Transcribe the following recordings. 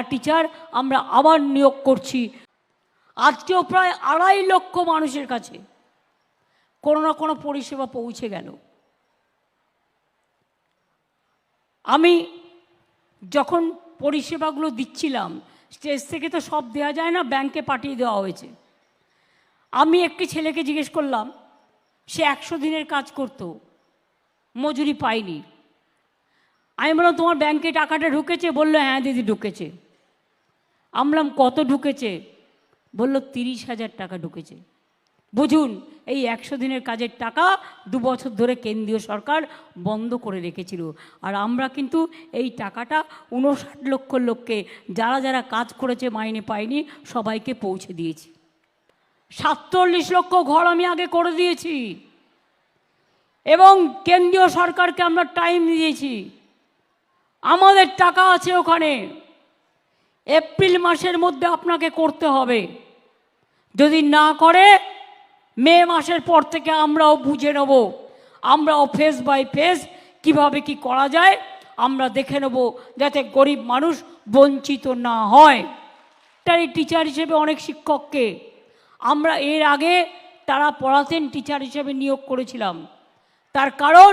Para teacher আমরা আবার নিয়োগ করছি। আজকেও প্রায় আড়াই লক্ষ মানুষের কাছে কোনো না কোনো পরিষেবা পৌঁছে গেল। আমি যখন পরিষেবাগুলো দিচ্ছিলাম স্টেজ থেকে তো সব দেওয়া যায় না ব্যাংকে পাঠিয়ে দেওয়া হয়েছে। আমি একটি ছেলেকে জিজ্ঞেস করলাম, সে একশো দিনের কাজ করতো, মজুরি পায়নি। আমি বললাম, তোমার ব্যাংকে টাকাটা ঢুকেছে? বলল হ্যাঁ দিদি, ঢুকেছে। আমলাম কত ঢুকেছে? বলল, তিরিশ হাজার টাকা ঢুকেছে। বুঝুন, এই একশো দিনের কাজের টাকা দু বছর ধরে কেন্দ্রীয় সরকার বন্ধ করে রেখেছিল। আর আমরা কিন্তু এই টাকাটা উনষাট লক্ষ লোককে, যারা যারা কাজ করেছে মাইনে পায়নি, সবাইকে পৌঁছে দিয়েছি। সাতচল্লিশ লক্ষ ঘর আমি আগে করে দিয়েছি। এবং কেন্দ্রীয় সরকারকে আমরা টাইম দিয়েছি। আমাদের টাকা আছে ওখানে। এপ্রিল মাসের মধ্যে আপনাকে করতে হবে। যদি না করে, মে মাসের পর থেকে আমরাও বুঝে নেব। আমরাও ফেস বাই ফেস কীভাবে কি করা যায়, আমরা দেখে নেব যাতে গরিব মানুষ বঞ্চিত না হয়। তাই টিচার হিসেবে অনেক শিক্ষককে, আমরা এর আগে তারা পড়াতেন টিচার হিসেবে নিয়োগ করেছিলাম। তার কারণ,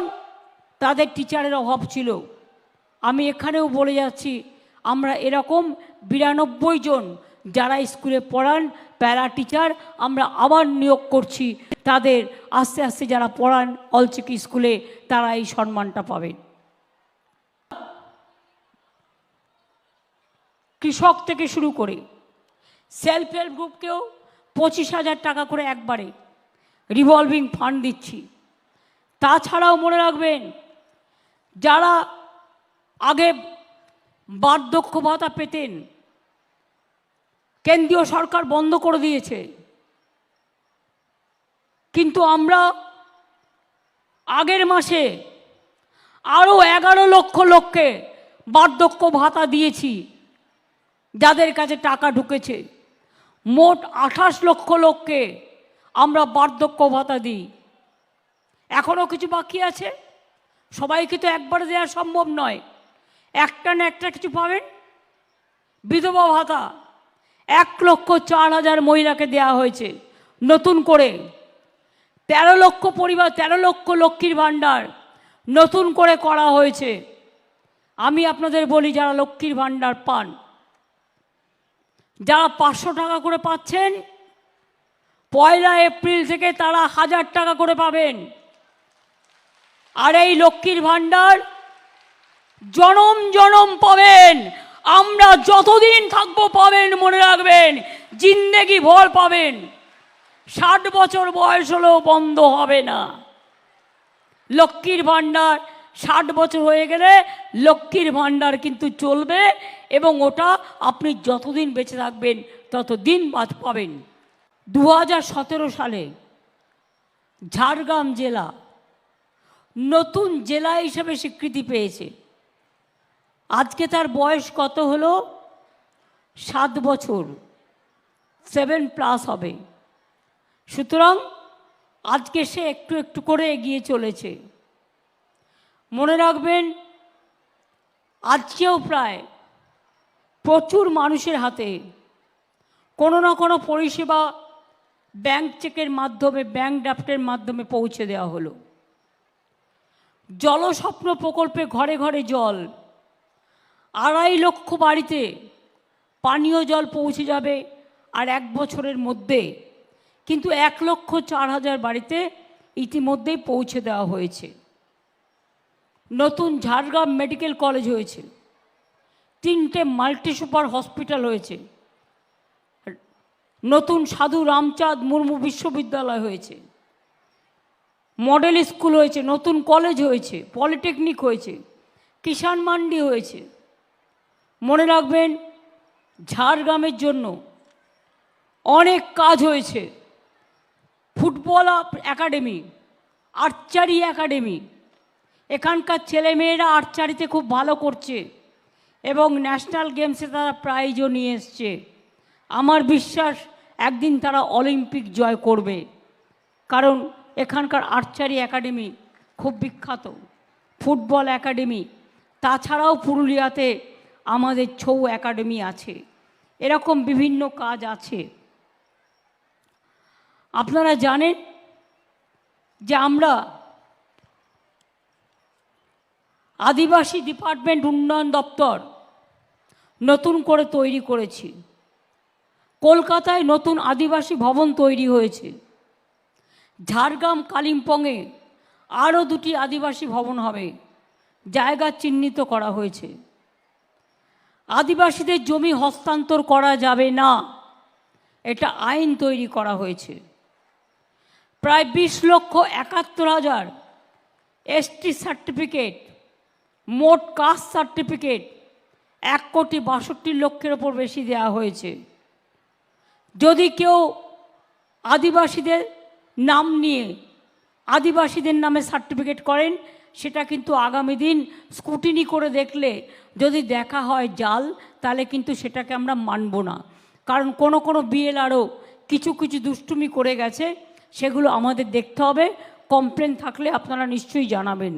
তাদের টিচারের অভাব ছিল। আমি এখানেও বলে যাচ্ছি আমরা এরকম বিরানব্বই জন যারা স্কুলে পড়ান, প্যারা টিচার, আমরা আবার নিয়োগ করছি। তাদের আস্তে আস্তে যারা পড়ান অলচিকি স্কুলে, তারা এই সম্মানটা পাবেন কৃষক থেকে শুরু করে সেলফ হেল্প গ্রুপকেও পঁচিশ হাজার টাকা করে একবারে রিভলভিং ফান্ড দিচ্ছি। তাছাড়াও মনে রাখবেন, যারা আগে বার্ধক্য ভাতা পেতেন। কেন্দ্রীয় সরকার বন্ধ করে দিয়েছে। কিন্তু আমরা আগের মাসে আরও এগারো লক্ষ লোককে বার্ধক্য ভাতা দিয়েছি, যাদের কাছে টাকা ঢুকেছে। মোট আঠাশ লক্ষ লোককে আমরা বার্ধক্য ভাতা দিই। এখনও কিছু বাকি আছে? সবাইকে তো একবারে দেওয়া সম্ভব নয়। একটা না একটা কিছু পাবেন? বিধবা ভাতা। এক লক্ষ চার হাজার মহিলাকে দেওয়া হয়েছে। নতুন করে। তেরো লক্ষ পরিবার, তেরো লক্ষ লক্ষ্মীর ভাণ্ডার নতুন করে করা হয়েছে। আমি আপনাদের বলি, যারা লক্ষ্মীর ভাণ্ডার পান, যারা পাঁচশো টাকা করে পাচ্ছেন, পয়লা এপ্রিল থেকে তারা হাজার টাকা করে পাবেন। আর এই লক্ষ্মীর ভাণ্ডার জনম জনম পাবেন। আমরা যতদিন থাকব পাবেন, মনে রাখবেন, জিন্দেগি ভর পাবেন। ষাট বছর বয়স হলেও বন্ধ হবে না। লক্ষ্মীর ভাণ্ডার ষাট বছর হয়ে গেলে লক্ষ্মীর ভাণ্ডার কিন্তু চলবে এবং ওটা আপনি যতদিন বেঁচে থাকবেন, ততদিন বাদ পাবেন। দু হাজার সতেরো সালে ঝাড়গ্রাম জেলা নতুন জেলা হিসেবে স্বীকৃতি পেয়েছে। আজকে তার বয়স কত হলো? সাত বছর। সেভেন প্লাস হবে। সুতরাং আজকে সে একটু একটু করে এগিয়ে চলেছে। মনে রাখবেন, আজকেও প্রায় প্রচুর মানুষের হাতে কোনো না কোনো পরিষেবা ব্যাংক চেকের মাধ্যমে ব্যাংক ড্রাফটের মাধ্যমে পৌঁছে দেওয়া হলো। জলস্বপ্ন প্রকল্পে ঘরে ঘরে জল আড়াই লক্ষ বাড়িতে পানীয় জল পৌঁছে যাবে আর এক বছরের মধ্যে, কিন্তু এক লক্ষ চার হাজার বাড়িতে ইতিমধ্যেই পৌঁছে দেওয়া হয়েছে। নতুন ঝাড়গ্রাম মেডিকেল কলেজ হয়েছে। তিনটে মাল্টি সুপার হসপিটাল হয়েছে। নতুন সাধু রামচাঁদ মুর্মু বিশ্ববিদ্যালয় হয়েছে। মডেল স্কুল হয়েছে, নতুন কলেজ হয়েছে, পলিটেকনিক হয়েছে, কিষাণ মান্ডি হয়েছে। মনে রাখবেন, ঝাড়গ্রামের জন্য অনেক কাজ হয়েছে। ফুটবল একাডেমি, আর্চারি একাডেমি, এখানকার ছেলেমেয়েরা আর্চারিতে খুব ভালো করছে এবং ন্যাশনাল গেমসে তারা প্রাইজও নিয়ে এসছে। আমার বিশ্বাস, একদিন তারা অলিম্পিক জয় করবে। কারণ এখানকার আর্চারি একাডেমি খুব বিখ্যাত। ফুটবল একাডেমি, তাছাড়াও পুরুলিয়াতে আমাদের ছৌ একাডেমি আছে। এরকম বিভিন্ন কাজ আছে। আপনারা জানেন যে আমরা আদিবাসী ডিপার্টমেন্ট উন্নয়ন দপ্তর নতুন করে তৈরি করেছি। কলকাতায় নতুন আদিবাসী ভবন তৈরি হয়েছে। ঝাড়গ্রাম কালিম্পংয়ে আরও দুটি আদিবাসী ভবন হবে। জায়গা চিহ্নিত করা হয়েছে। আদিবাসীদের জমি হস্তান্তর করা যাবে না। এটা আইন তৈরি করা হয়েছে। প্রায় বিশ লক্ষ একাত্তর হাজার এসটি সার্টিফিকেট, মোট কাস্ট সার্টিফিকেট এক কোটি বাষট্টি লক্ষের ওপর বেশি দেওয়া হয়েছে। যদি কেউ আদিবাসীদের নাম নিয়ে আদিবাসীদের নামে সার্টিফিকেট করেন সেটা কিন্তু আগামী দিন স্কুটিনি করে দেখলে যদি দেখা হয় জাল, তাহলে কিন্তু সেটাকে আমরা মানব না। কারণ কোনো কোনো বিএলআরও কিছু কিছু দুষ্টুমি করে গেছে, সেগুলো আমাদের দেখতে হবে। কমপ্লেন থাকলে আপনারা নিশ্চয়ই জানাবেন।